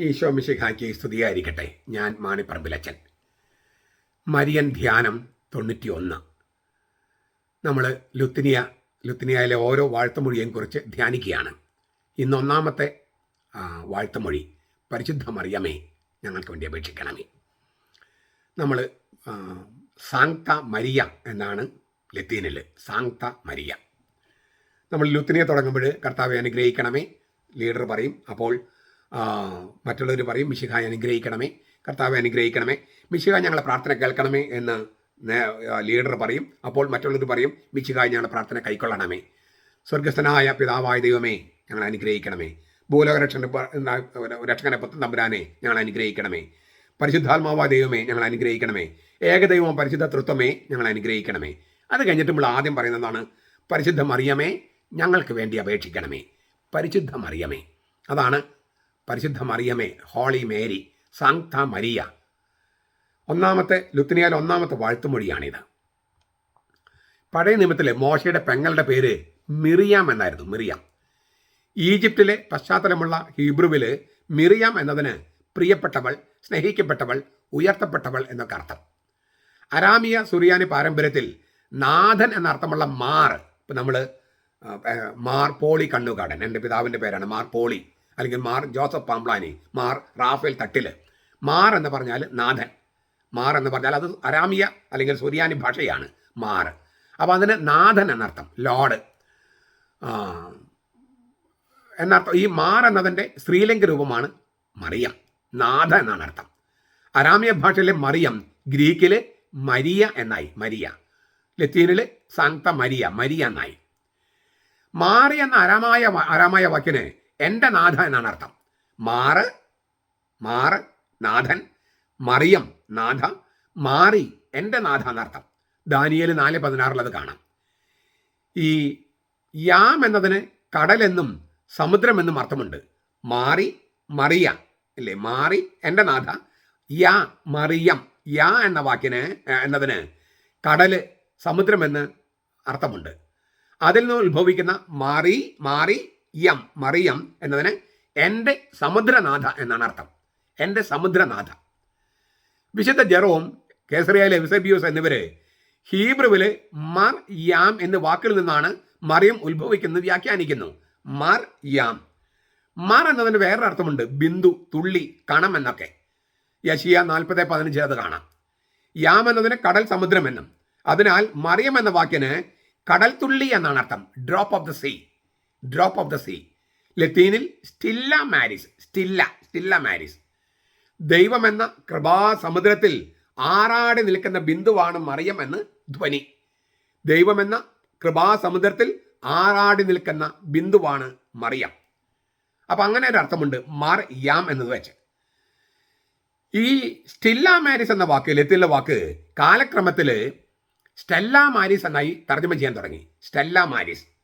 ഈശോ മിശിഹായ്ക്ക് സ്തുതിയായിരിക്കട്ടെ. ഞാൻ മാണിപ്പറമ്പിലച്ചൻ. മരിയൻ ധ്യാനം തൊണ്ണൂറ്റി ഒന്ന് നമ്മൾ ലുത്തിനിയ ലുത്തിനിയയിലെ ഓരോ വാഴ്ത്തുമൊഴിയെയും കുറിച്ച് ധ്യാനിക്കുകയാണ്. ഇന്ന് ഒന്നാമത്തെ വാഴ്ത്തുമൊഴി പരിശുദ്ധ മറിയമേ ഞങ്ങൾക്ക് വേണ്ടി അപേക്ഷിക്കണമേ. നമ്മൾ സാങ്ത മരിയ എന്നാണ് ലത്തീനിൽ സാങ്ത മരിയ. നമ്മൾ ലുത്തിനിയെ തുടങ്ങുമ്പോൾ കർത്താവെ അനുഗ്രഹിക്കണമേ. ലീഡർ പറയും അപ്പോൾ മറ്റുള്ളവർ പറയും മിശിഹായെ അനുഗ്രഹിക്കണമേ കർത്താവെ അനുഗ്രഹിക്കണമേ മിശിഹ ഞങ്ങളെ പ്രാർത്ഥന കേൾക്കണമേ എന്ന് ലീഡർ പറയും. അപ്പോൾ മറ്റുള്ളവർ പറയും മിശിഹായി ഞങ്ങളുടെ പ്രാർത്ഥന കൈക്കൊള്ളണമേ. സ്വർഗസ്ഥനായ പിതാവായ ദൈവമേ ഞങ്ങളെ അനുഗ്രഹിക്കണമേ. ഭൂലോകരക്ഷണ രക്ഷകനെ പുത്രൻ തമ്പുരാനെ ഞങ്ങൾ അനുഗ്രഹിക്കണമേ. പരിശുദ്ധാത്മാവായ ദൈവമേ ഞങ്ങൾ അനുഗ്രഹിക്കണമേ. ഏകദൈവം പരിശുദ്ധ തൃത്വമേ ഞങ്ങൾ അനുഗ്രഹിക്കണമേ. അത് കഴിഞ്ഞിട്ട് നമ്മൾ ആദ്യം പറയുന്നതാണ് പരിശുദ്ധ മറിയമേ ഞങ്ങൾക്ക് വേണ്ടി അപേക്ഷിക്കണമേ. പരിശുദ്ധ മറിയമേ അതാണ് പരിശുദ്ധ മറിയമേ ഹോളി മേരി സാങ്ത മരിയ ഒന്നാമത്തെ ലുത്തിനിയാൽ ഒന്നാമത്തെ വാഴ്ത്തുമൊഴിയാണിത്. പഴയ നിയമത്തിലെ മോശയുടെ പെങ്ങളുടെ പേര് മിറിയാം എന്നായിരുന്നു മിറിയാം. ഈജിപ്തിലെ പശ്ചാത്തലമുള്ള ഹീബ്രുവിൽ മിറിയാം എന്നതിന് പ്രിയപ്പെട്ടവൾ സ്നേഹിക്കപ്പെട്ടവൾ ഉയർത്തപ്പെട്ടവൾ എന്നൊക്കെ അർത്ഥം. അരാമിയ സുറിയാനി പാരമ്പര്യത്തിൽ നാഥൻ എന്ന അർത്ഥമുള്ള മാർ ഇപ്പം നമ്മൾ മാർ പോളി കണ്ണുകാടൻ എന്റെ പിതാവിന്റെ പേരാണ് മാർ പോളി. അല്ലെങ്കിൽ മാർ ജോസഫ് പാംപ്ലാനി മാർ റാഫേൽ തട്ടിൽ. മാർ എന്ന് പറഞ്ഞാൽ നാഥൻ. മാർ എന്ന് പറഞ്ഞാൽ അത് അരാമിയ അല്ലെങ്കിൽ സുറിയാനി ഭാഷയാണ് മാർ. അപ്പോൾ അതിന് നാഥൻ എന്നർത്ഥം ലോഡ് എന്നർത്ഥം ഈ മാർ എന്നതിന്റെ സ്ത്രീലിംഗ രൂപമാണ് മറിയം. നാഥ എന്നാണ് അർത്ഥം. അരാമിയ ഭാഷയിലെ മറിയം ഗ്രീക്കിൽ മരിയ എന്നായി മരിയ. ലത്തീനിൽ സാങ്ത മരിയ മരിയ എന്നായി. മാറി എന്ന അരാമായ അരാമായ വാക്കിന് എന്റെ നാഥ എന്നാണ് അർത്ഥം. മാറ് മാറ് നാഥൻ മറിയം നാഥ മാറി എന്റെ നാഥ എന്നർത്ഥം ദാനിയൽ നാല് പതിനാറിൽ അത് കാണാം. ഈ യാം എന്നതിന് കടലെന്നും സമുദ്രമെന്നും അർത്ഥമുണ്ട്. മാറി മറിയ അല്ലേ മാറി എന്റെ നാഥ യാ മറിയം യാ എന്ന വാക്കിന് എന്നതിന് കടൽ സമുദ്രമെന്ന് അർത്ഥമുണ്ട്. അതിൽ നിന്ന് ഉത്ഭവിക്കുന്ന മാറി മാറി യം മറിയം എന്നതിന് എന്റെ സമുദ്രനാഥ എന്നാണ് അർത്ഥം. എന്റെ സമുദ്രനാഥ. വിശുദ്ധ ജെറോം കേസറിയയിലെ വിസബിയോസ് എന്നിവരെ ഹീബ്രുവിൽ മർ യാം എന്ന വാക്കിൽ നിന്നാണ് മറിയം ഉത്ഭവിക്കുന്നത് വ്യാഖ്യാനിക്കുന്നു. മർ യാം. മർ എന്നതിന് വേറൊരു അർത്ഥമുണ്ട്. ബിന്ദു തുള്ളി കണം എന്നൊക്കെ. യശിയ നാൽപ്പത് പതിനഞ്ച് അത് കാണാം. യാം എന്നതിന് കടൽ സമുദ്രം എന്നും. അതിനാൽ മറിയം എന്ന വാക്കിന് കടൽ തുള്ളി എന്നാണ് അർത്ഥം. Drop of the sea drop of the sea ലത്തീനിൽ Stella Maris Stella Stella Maris ദൈവമെന്ന കൃപാസമുദ്രത്തിൽ ആറാടി നിൽക്കുന്ന ബിന്ദുവാണ് മറിയം എന്ന് ധ്വനി. ദൈവമെന്ന കൃപാസമുദ്രത്തിൽ ആറാടി നിൽക്കുന്ന ബിന്ദുവാണ് മറിയം. അപ്പം അങ്ങനെ ഒരു അർത്ഥമുണ്ട് മാർ യാം എന്നത് വെച്ച്. ഈ സ്റ്റില്ല മാരിസ് എന്ന വാക്ക് ലത്തിലുള്ള വാക്ക് കാലക്രമത്തിൽ സ്റ്റെല്ല മാരിസ് എന്നായി തർജമ ചെയ്യാൻ തുടങ്ങി. സ്റ്റെല്ല മാരിസ്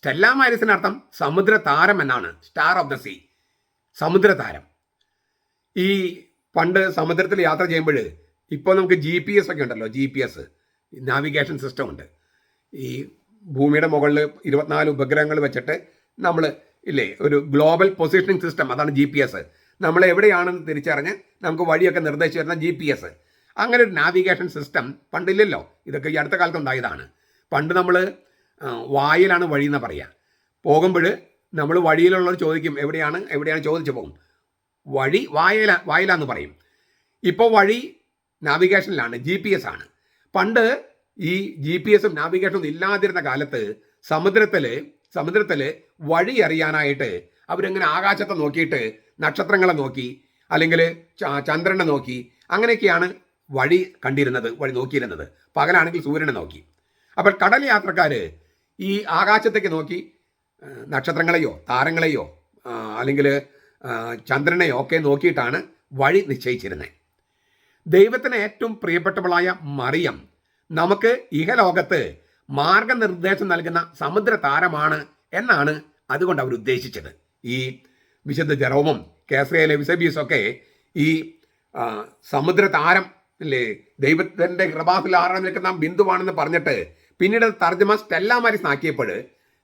സ്റ്റെല്ല മാരിസിനർത്ഥം സമുദ്ര താരം എന്നാണ്. സ്റ്റാർ ഓഫ് ദ സീ സമുദ്ര താരം ഈ പണ്ട് സമുദ്രത്തിൽ യാത്ര ചെയ്യുമ്പോൾ ഇപ്പോൾ നമുക്ക് ജി പി എസ് ഒക്കെ ഉണ്ടല്ലോ G P S navigation system ഉണ്ട്. ഈ ഭൂമിയുടെ മുകളിൽ ഇരുപത്തിനാല് ഉപഗ്രഹങ്ങൾ വെച്ചിട്ട് നമ്മൾ ഇല്ലേ ഒരു ഗ്ലോബൽ പൊസിഷനിങ് സിസ്റ്റം അതാണ് ജി പി എസ് നമ്മൾ എവിടെയാണെന്ന് തിരിച്ചറിഞ്ഞ് നമുക്ക് വഴിയൊക്കെ നിർദ്ദേശിച്ചു തരുന്ന ജി പി എസ് അങ്ങനെ ഒരു നാവിഗേഷൻ സിസ്റ്റം പണ്ടില്ലല്ലോ ഇതൊക്കെ ഈ അടുത്ത കാലത്ത് ഉണ്ടായതാണ്. പണ്ട് നമ്മൾ വായിലാണ് വഴി എന്ന് പറയുക പോകുമ്പോൾ നമ്മൾ വഴിയിലുള്ളവർ ചോദിക്കും എവിടെയാണ്? എവിടെയാണ്? ചോദിച്ചു പോകും. വഴി വായല വായലാന്ന് പറയും. ഇപ്പോൾ വഴി നാവിഗേഷനിലാണ് ജി പി എസ് ആണ്. പണ്ട് ഈ ജി പി എസും നാവിഗേഷനും ഇല്ലാതിരുന്ന കാലത്ത് സമുദ്രത്തിൽ സമുദ്രത്തിൽ വഴി അറിയാനായിട്ട് അവരിങ്ങനെ ആകാശത്തെ നോക്കിയിട്ട് നക്ഷത്രങ്ങളെ നോക്കി അല്ലെങ്കിൽ ചന്ദ്രനെ നോക്കി അങ്ങനെയൊക്കെയാണ് വഴി കണ്ടിരുന്നത് വഴി നോക്കിയിരുന്നത്. പകലാണെങ്കിൽ സൂര്യനെ നോക്കി. അപ്പോൾ കടൽ യാത്രക്കാർ ഈ ആകാശത്തേക്ക് നോക്കി നക്ഷത്രങ്ങളെയോ താരങ്ങളെയോ അല്ലെങ്കിൽ ചന്ദ്രനെയോ ഒക്കെ നോക്കിയിട്ടാണ് വഴി നിശ്ചയിച്ചിരുന്നത്. ദൈവത്തിന് ഏറ്റവും പ്രിയപ്പെട്ടവളായ മറിയം നമുക്ക് ഇഹലോകത്ത് മാർഗനിർദ്ദേശം നൽകുന്ന സമുദ്ര താരമാണ് എന്നാണ് അതുകൊണ്ട് അവർ ഉദ്ദേശിച്ചത്. ഈ വിശുദ്ധ ജറോമും കേസറിയയിലെ വിസബീസും ഒക്കെ ഈ സമുദ്ര താരം അല്ലേ ദൈവത്തിന്റെ കൃപാസിൽ ആറാൻ നിൽക്കുന്ന ബിന്ദുവാണെന്ന് പറഞ്ഞിട്ട് പിന്നീട് തർജമ സ്റ്റെല്ല മാരിസ് ആക്കിയപ്പോൾ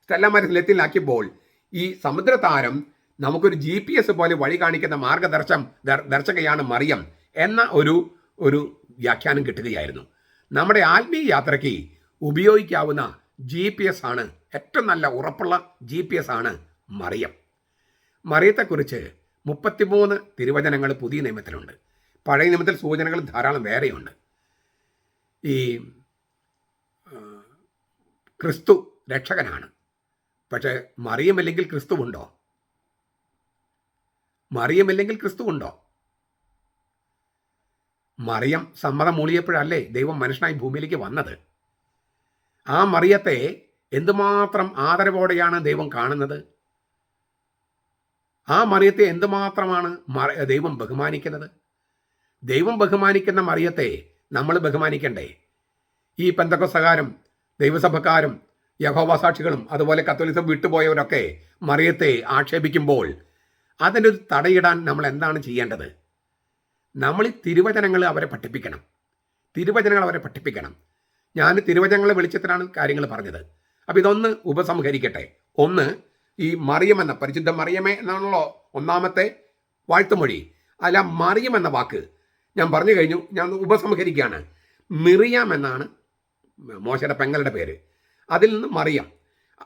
സ്റ്റെല്ല മാരിസ് ലത്തിലാക്കിയപ്പോൾ ഈ സമുദ്ര താരം നമുക്കൊരു ജി പി എസ് പോലെ വഴി കാണിക്കുന്ന മാർഗദർശം ദർശകയാണ് മറിയം എന്ന ഒരു ഒരു വ്യാഖ്യാനം കിട്ടുകയായിരുന്നു. നമ്മുടെ ആത്മീയ യാത്രയ്ക്ക് ഉപയോഗിക്കാവുന്ന ജി പി എസ് ആണ് ഏറ്റവും നല്ല ഉറപ്പുള്ള ജി പി എസ് ആണ് മറിയം. മറിയത്തെക്കുറിച്ച് മുപ്പത്തിമൂന്ന് തിരുവചനങ്ങൾ പുതിയ നിയമത്തിലുണ്ട്. പഴയ നിയമത്തിൽ സൂചനകൾ ധാരാളം വേറെയുണ്ട്. ഈ ക്രിസ്തു രക്ഷകനാണ്. പക്ഷെ മറിയമല്ലെങ്കിൽ ക്രിസ്തുവുണ്ടോ? മറിയമല്ലെങ്കിൽ ക്രിസ്തുവുണ്ടോ? മറിയം സമ്മതം മൂളിയപ്പോഴല്ലേ ദൈവം മനുഷ്യനായി ഭൂമിയിലേക്ക് വന്നത്? ആ മറിയത്തെ എന്തുമാത്രം ആദരവോടെയാണ് ദൈവം കാണുന്നത്? ആ മറിയത്തെ എന്തുമാത്രമാണ് ദൈവം ബഹുമാനിക്കുന്നത്? ദൈവം ബഹുമാനിക്കുന്ന മറിയത്തെ നമ്മൾ ബഹുമാനിക്കണ്ടേ? ഈ പെന്തക്കൊസകാരും ദൈവസഭക്കാരും യഹോവസാക്ഷികളും അതുപോലെ കത്തോലിസം വിട്ടുപോയവരൊക്കെ മറിയത്തെ ആക്ഷേപിക്കുമ്പോൾ അതിന്റെ ഒരു തടയിടാൻ നമ്മൾ എന്താണ് ചെയ്യേണ്ടത്? നമ്മൾ ഈ തിരുവചനങ്ങൾ അവരെ പഠിപ്പിക്കണം. തിരുവചനങ്ങൾ അവരെ പഠിപ്പിക്കണം. ഞാൻ തിരുവചനങ്ങളെ വെളിച്ചത്തിലാണ് കാര്യങ്ങൾ പറഞ്ഞത്. അപ്പോൾ ഇതൊന്ന് ഉപസംഹരിക്കട്ടെ. ഒന്ന് ഈ മറിയമെന്ന പരിശുദ്ധ മറിയമേ എന്നാണല്ലോ ഒന്നാമത്തെ വാഴ്ത്തുമൊഴി. അല്ല മറിയമെന്ന വാക്ക് ഞാൻ പറഞ്ഞു കഴിഞ്ഞു. ഞാൻ ഉപസംഹരിക്കുകയാണ്. മിറിയാം എന്നാണ് മോശയുടെ പെങ്ങളുടെ പേര്. അതിൽ നിന്ന് മറിയാം.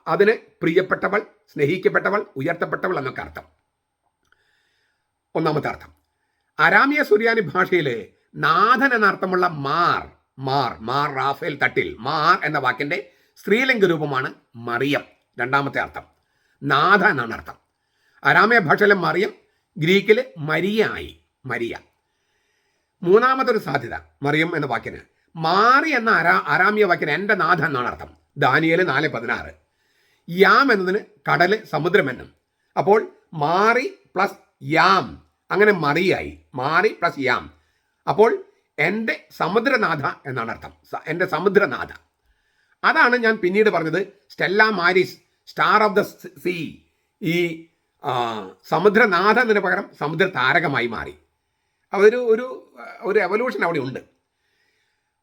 അതിന് പ്രിയപ്പെട്ടവൾ സ്നേഹിക്കപ്പെട്ടവൾ ഉയർത്തപ്പെട്ടവൾ എന്നൊക്കെ അർത്ഥം. ഒന്നാമത്തെ അർത്ഥം. അരാമിയ സുറിയാനി ഭാഷയിൽ നാഥൻ എന്നർത്ഥമുള്ള മാർ മാർ മാർ റാഫേൽ തട്ടിൽ മാർ എന്ന വാക്കിന്റെ സ്ത്രീലിംഗ രൂപമാണ് മറിയം. രണ്ടാമത്തെ അർത്ഥം. നാഥ എന്നാണ് അർത്ഥം. അരാമയ ഭാഷയിലെ മറിയം ഗ്രീക്കിൽ മരിയ ആയി മരിയ. മൂന്നാമതൊരു സാധ്യത മറിയം എന്ന വാക്കിന്. മാറി എന്ന അരാ അരാമിയ വാക്കിന് എന്റെ നാഥ എന്നാണ് അർത്ഥം. ദാനിയേൽ നാല് പതിനാറ്. യാം എന്നതിന് കടൽ സമുദ്രമെന്നും അപ്പോൾ മാറി പ്ലസ് യാം. അങ്ങനെ മറിയായി. മാറി പ്ലസ് യാം. അപ്പോൾ എന്റെ സമുദ്രനാഥ എന്നാണ് അർത്ഥം. എന്റെ സമുദ്രനാഥ. അതാണ് ഞാൻ പിന്നീട് പറഞ്ഞത് Stella Maris star of the sea ഈ സമുദ്രനാഥ എന്നതിന് പകരം സമുദ്ര താരകമായി മാറി. അതൊരു ഒരു ഒരു എവല്യൂഷൻ അവിടെ ഉണ്ട്.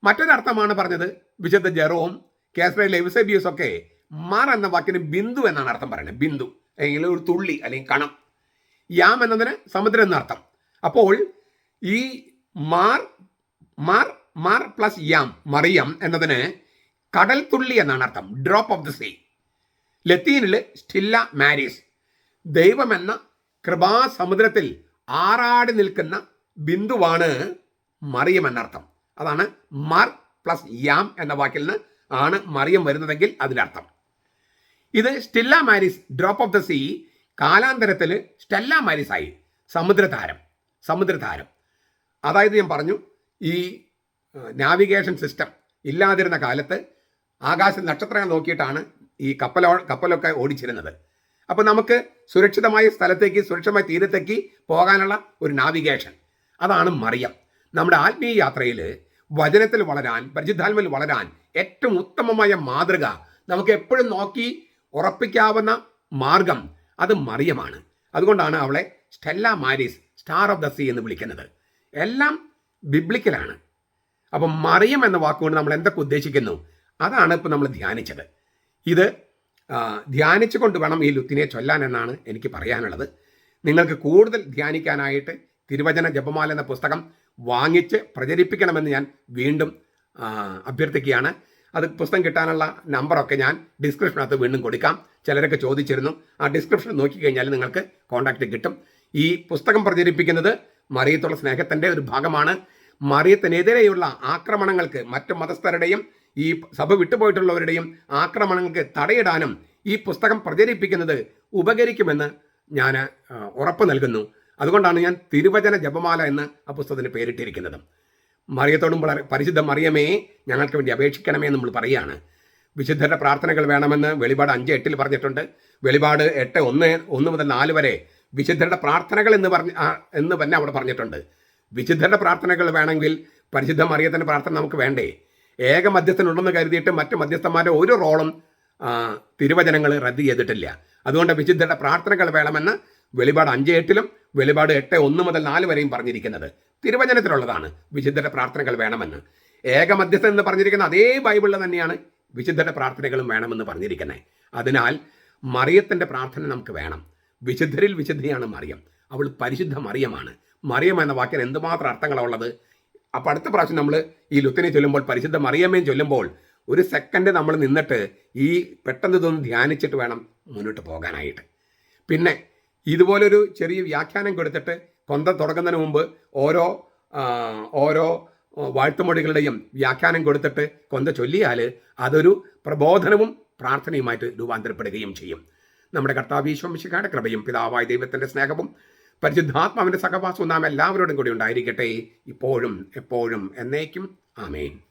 മറ്റൊരർത്ഥമാണ് പറഞ്ഞത് വിശുദ്ധ ജെറോം കേസറ ലെവിസബിയസ് ഒക്കെ മാർ എന്ന വാക്കിന് ബിന്ദു എന്നാണ് അർത്ഥം പറയുന്നത്. ബിന്ദു അല്ലെങ്കിൽ ഒരു തുള്ളി അല്ലെങ്കിൽ കണം. യാം എന്നതിന് സമുദ്രം എന്നർത്ഥം അപ്പോൾ ഈ മാർ മാർ മാർ പ്ലസ് യാം മറിയം എന്നതിന് കടൽ തുള്ളി എന്നാണ് അർത്ഥം. ഡ്രോപ്പ് ഓഫ് ദി സീ ലത്തീനിൽ സ്റ്റില്ല മാരീസ്. ദൈവമെന്ന കൃപാസമുദ്രത്തിൽ ആറാടി നിൽക്കുന്ന ബിന്ദുവാണ് മറിയം എന്നർത്ഥം അതാണ് മാർ പ്ലസ് യാം എന്ന വാക്കിൽ നിന്ന് ആണ് മറിയം വരുന്നതെങ്കിൽ അതിനർത്ഥം ഇത് Stilla Maris drop of the sea കാലാന്തരത്തിൽ സ്റ്റെല്ല മാരിസ് ആയി. സമുദ്രതാരം സമുദ്രതാരം. അതായത് ഞാൻ പറഞ്ഞു ഈ നാവിഗേഷൻ സിസ്റ്റം ഇല്ലാതിരുന്ന കാലത്ത് ആകാശ നക്ഷത്രങ്ങൾ നോക്കിയിട്ടാണ് ഈ കപ്പലോ കപ്പലൊക്കെ ഓടിച്ചിരുന്നത്. അപ്പോൾ നമുക്ക് സുരക്ഷിതമായ സ്ഥലത്തേക്ക് സുരക്ഷിതമായ തീരത്തേക്ക് പോകാനുള്ള ഒരു നാവിഗേഷൻ. അതാണ് മറിയം. നമ്മുടെ ആത്മീയ യാത്രയിൽ വചനത്തിൽ വളരാൻ പരിശുദ്ധാത്മയിൽ വളരാൻ ഏറ്റവും ഉത്തമമായ മാതൃക നമുക്ക് എപ്പോഴും നോക്കി ഉറപ്പിക്കാവുന്ന മാർഗം അത് മറിയമാണ്. അതുകൊണ്ടാണ് അവളെ Stella Maris star of the sea എന്ന് വിളിക്കുന്നത്. എല്ലാം ബിബ്ലിക്കലാണ് അപ്പം മറിയം എന്ന വാക്കുകൊണ്ട് നമ്മൾ എന്തൊക്കെ ഉദ്ദേശിക്കുന്നു? അതാണ് ഇപ്പോൾ നമ്മൾ ധ്യാനിച്ചത്. ഇത് ധ്യാനിച്ചു ധ്യാനിച്ചുകൊണ്ട് വേണം ഈ ലുത്തിനെ ചൊല്ലാൻ എന്നാണ് എനിക്ക് പറയാനുള്ളത്. നിങ്ങൾക്ക് കൂടുതൽ ധ്യാനിക്കാനായിട്ട് തിരുവചന ജപമാല എന്ന പുസ്തകം വാങ്ങിച്ച് പ്രചരിപ്പിക്കണമെന്ന് ഞാൻ വീണ്ടും അഭ്യർത്ഥിക്കുകയാണ്. അത് പുസ്തകം കിട്ടാനുള്ള നമ്പറൊക്കെ ഞാൻ ഡിസ്ക്രിപ്ഷനകത്ത് വീണ്ടും കൊടുക്കാം. ചിലരൊക്കെ ചോദിച്ചിരുന്നു. ആ ഡിസ്ക്രിപ്ഷൻ നോക്കിക്കഴിഞ്ഞാൽ നിങ്ങൾക്ക് കോൺടാക്റ്റ് കിട്ടും. ഈ പുസ്തകം പ്രചരിപ്പിക്കുന്നത് മറിയത്തുള്ള സ്നേഹത്തിന്റെ ഒരു ഭാഗമാണ്. മറിയത്തിനെതിരെയുള്ള ആക്രമണങ്ങൾക്ക് മറ്റു മതസ്ഥരുടെയും ഈ സഭ വിട്ടുപോയിട്ടുള്ളവരുടെയും ആക്രമണങ്ങൾക്ക് തടയിടാനും ഈ പുസ്തകം പ്രചരിപ്പിക്കുന്നത് ഉപകരിക്കുമെന്ന് ഞാൻ ഉറപ്പ് നൽകുന്നു. അതുകൊണ്ടാണ് ഞാൻ തിരുവചന ജപമാല എന്ന് ആ പുസ്തകത്തിന് പേരിട്ടിരിക്കുന്നത്. മറിയത്തോടും വളരെ പരിശുദ്ധ മറിയമേ ഞങ്ങൾക്ക് വേണ്ടി അപേക്ഷിക്കണമേ നമ്മൾ പറയുകയാണ് വിശുദ്ധരുടെ പ്രാർത്ഥനകൾ വേണമെന്ന് വെളിപാട് അഞ്ച് എട്ടിൽ പറഞ്ഞിട്ടുണ്ട്. വെളിപാട് എട്ട് ഒന്ന് ഒന്ന് മുതൽ നാല് വരെ വിശുദ്ധരുടെ പ്രാർത്ഥനകൾ എന്ന് പറഞ്ഞ് എന്ന് തന്നെ അവിടെ പറഞ്ഞിട്ടുണ്ട്. വിശുദ്ധരുടെ പ്രാർത്ഥനകൾ വേണമെങ്കിൽ പരിശുദ്ധ മറിയത്തിന്റെ പ്രാർത്ഥന നമുക്ക് വേണ്ടേ? ഏക മധ്യസ്ഥനുണ്ടെന്ന് കരുതിയിട്ട് മറ്റ് മധ്യസ്ഥന്മാരെ ഒരു റോളും തിരുവചനങ്ങൾ റദ്ദ് ചെയ്തിട്ടില്ല. അതുകൊണ്ട് വിശുദ്ധരുടെ പ്രാർത്ഥനകൾ വേണമെന്ന് വെളിപാട് അഞ്ച് എട്ടിലും വെളിപാട് എട്ട് ഒന്ന് മുതൽ നാല് വരെയും പറഞ്ഞിരിക്കുന്നത്. തിരുവചനത്തിലുള്ളതാണ്. വിശുദ്ധരുടെ പ്രാർത്ഥനകൾ വേണമെന്ന്. ഏക മധ്യസ്ഥൻ എന്ന് പറഞ്ഞിരിക്കുന്ന അതേ ബൈബിളിൽ തന്നെയാണ് വിശുദ്ധരുടെ പ്രാർത്ഥനകളും വേണമെന്ന് പറഞ്ഞിരിക്കുന്നത്. അതിനാൽ മറിയത്തിന്റെ പ്രാർത്ഥന നമുക്ക് വേണം. വിശുദ്ധരിൽ വിശുദ്ധയാണ് മറിയം. അവൾ പരിശുദ്ധ മറിയമാണ്. മറിയം എന്ന വാക്കിന് എന്തുമാത്രം അർത്ഥങ്ങളുള്ളത് അപ്പോൾ അടുത്ത പ്രാവശ്യം നമ്മൾ ഈ ലുത്തിനെ ചൊല്ലുമ്പോൾ പരിശുദ്ധ മറിയമ്മയും ചൊല്ലുമ്പോൾ ഒരു സെക്കൻഡ് നമ്മൾ നിന്നിട്ട് ഈ പെട്ടെന്ന് ഇതൊന്ന് ധ്യാനിച്ചിട്ട് വേണം മുന്നോട്ട് പോകാനായിട്ട്. പിന്നെ ഇതുപോലൊരു ചെറിയ വ്യാഖ്യാനം കൊടുത്തിട്ട് കൊന്ത തുടങ്ങുന്നതിന് മുമ്പ് ഓരോ ഓരോ വാഴ്ത്തുമൊഴികളുടെയും വ്യാഖ്യാനം കൊടുത്തിട്ട് കൊന്ത ചൊല്ലിയാൽ അതൊരു പ്രബോധനവും പ്രാർത്ഥനയുമായിട്ട് രൂപാന്തരപ്പെടുകയും ചെയ്യും. നമ്മുടെ കർത്താവീശ്വംശിക്കാരുടെ കൃപയും പിതാവായ ദൈവത്തിന്റെ സ്നേഹവും പരിശുദ്ധാത്മാവിന്റെ സഹവാസവും നാം എല്ലാവരോടും കൂടി ഉണ്ടായിരിക്കട്ടെ. ഇപ്പോഴും എപ്പോഴും എന്നേക്കും. ആമേൻ.